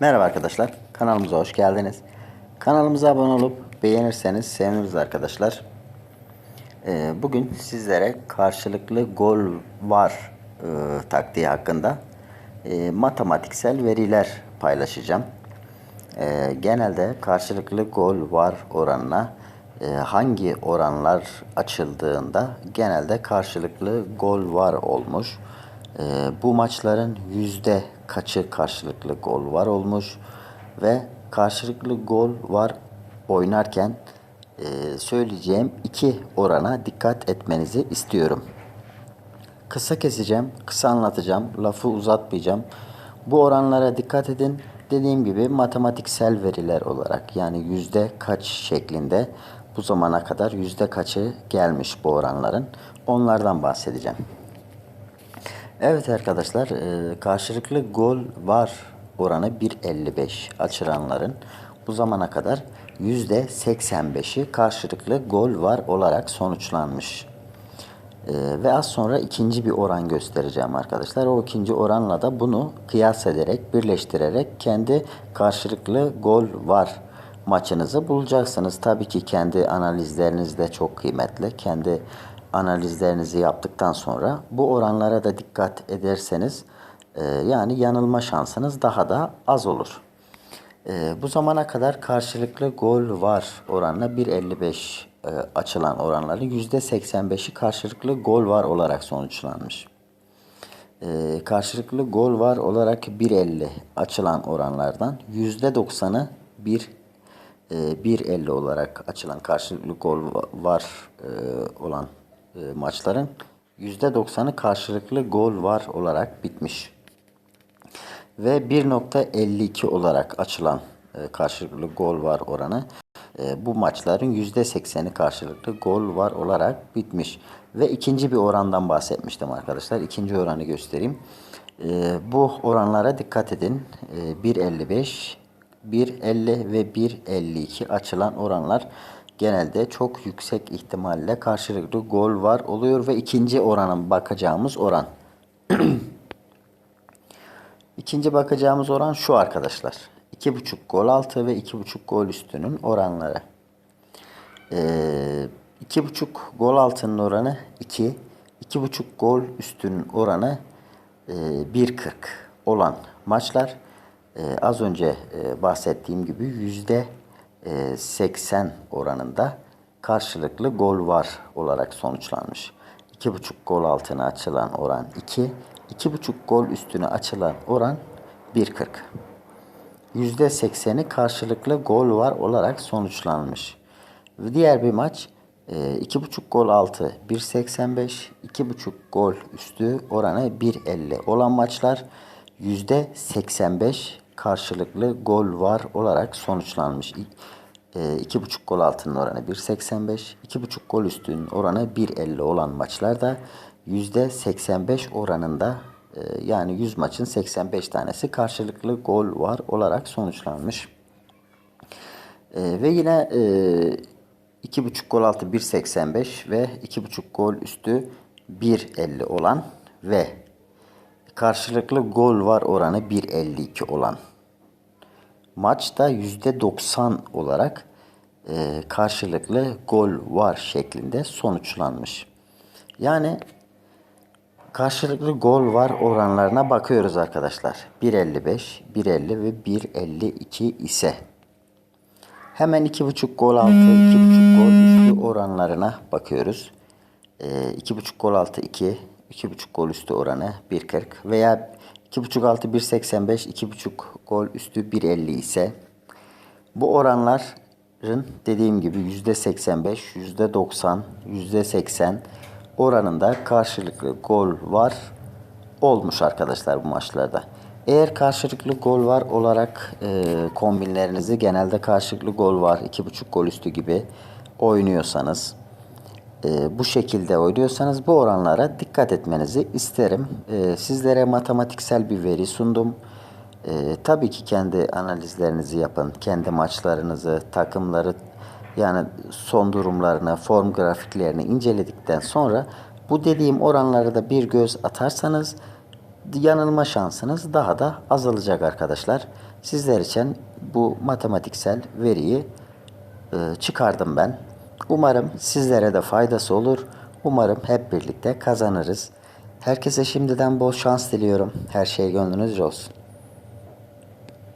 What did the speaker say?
Merhaba arkadaşlar, kanalımıza hoş geldiniz. Kanalımıza abone olup beğenirseniz seviniriz arkadaşlar. Ee, bugün sizlere karşılıklı gol var e, taktiği hakkında e, matematiksel veriler paylaşacağım. E, genelde karşılıklı gol var oranına e, hangi oranlar açıldığında genelde karşılıklı gol var olmuş. E, bu maçların yüzde kaçı karşılıklı gol var olmuş ve karşılıklı gol var oynarken e, söyleyeceğim iki orana dikkat etmenizi istiyorum. Kısa keseceğim, kısa anlatacağım, lafı uzatmayacağım. Bu oranlara dikkat edin. Dediğim gibi matematiksel veriler olarak yani yüzde kaç şeklinde bu zamana kadar yüzde kaçı gelmiş bu oranların onlardan bahsedeceğim. Evet arkadaşlar e, karşılıklı gol var oranı 1.55 açılanların bu zamana kadar %85'i karşılıklı gol var olarak sonuçlanmış. Ee, ve az sonra ikinci bir oran göstereceğim arkadaşlar. O ikinci oranla da bunu kıyas ederek, birleştirerek kendi karşılıklı gol var maçınızı bulacaksınız. Tabii ki kendi analizleriniz de çok kıymetli. Kendi analizlerinizi yaptıktan sonra bu oranlara da dikkat ederseniz e, yani yanılma şansınız daha da az olur. Ee, bu zamana kadar karşılıklı gol var oranla 1.55 e, açılan oranların %85'i karşılıklı gol var olarak sonuçlanmış. Ee, karşılıklı gol var olarak 1.50 açılan oranlardan %90'ı 1 e, 1.50 olarak açılan karşılıklı gol var e, olan e, maçların %90'ı karşılıklı gol var olarak bitmiş ve 1.52 olarak açılan e, karşılıklı gol var oranı. E, bu maçların %80'i karşılıklı gol var olarak bitmiş. Ve ikinci bir orandan bahsetmiştim arkadaşlar. İkinci oranı göstereyim. E, bu oranlara dikkat edin. E, 1.55, 1.50 ve 1.52 açılan oranlar genelde çok yüksek ihtimalle karşılıklı gol var oluyor ve ikinci oranın bakacağımız oran. İkinci bakacağımız oran şu arkadaşlar. 2.5 gol altı ve 2.5 gol üstünün oranları. Ee, 2.5 gol altının oranı 2. 2.5 gol üstünün oranı e, 1.40 olan maçlar e, az önce e, bahsettiğim gibi yüzde 80 oranında karşılıklı gol var olarak sonuçlanmış. 2.5 gol altına açılan oran 2. 2.5 gol üstüne açılan oran 1.40. %80'i karşılıklı gol var olarak sonuçlanmış. Diğer bir maç 2.5 gol altı 1.85, 2.5 gol üstü oranı 1.50 olan maçlar %85 karşılıklı gol var olarak sonuçlanmış. 2.5 gol altının oranı 1.85, 2.5 gol üstünün oranı 1.50 olan maçlarda %85 oranında e, yani 100 maçın 85 tanesi karşılıklı gol var olarak sonuçlanmış. E, ve yine e, 2.5 gol altı 1.85 ve 2.5 gol üstü 1.50 olan ve karşılıklı gol var oranı 1.52 olan maçta %90 olarak e, karşılıklı gol var şeklinde sonuçlanmış. Yani karşılıklı gol var oranlarına bakıyoruz arkadaşlar. 1.55, 1.50 ve 1.52 ise hemen 2.5 gol altı, 2.5 gol üstü oranlarına bakıyoruz. E, 2.5 gol altı 2, 2.5 gol üstü oranı 1.40 veya 2.5 altı 1.85, 2.5 gol üstü 1.50 ise bu oranların dediğim gibi %85, %90, %80 oranında karşılıklı gol var olmuş arkadaşlar bu maçlarda. Eğer karşılıklı gol var olarak e, kombinlerinizi genelde karşılıklı gol var 2.5 gol üstü gibi oynuyorsanız e, bu şekilde oynuyorsanız bu oranlara dikkat etmenizi isterim. E, sizlere matematiksel bir veri sundum. E, tabii ki kendi analizlerinizi yapın. Kendi maçlarınızı, takımları yani son durumlarını, form grafiklerini inceledikten sonra bu dediğim oranlara da bir göz atarsanız yanılma şansınız daha da azalacak arkadaşlar. Sizler için bu matematiksel veriyi e, çıkardım ben. Umarım sizlere de faydası olur. Umarım hep birlikte kazanırız. Herkese şimdiden bol şans diliyorum. Her şey gönlünüzce olsun.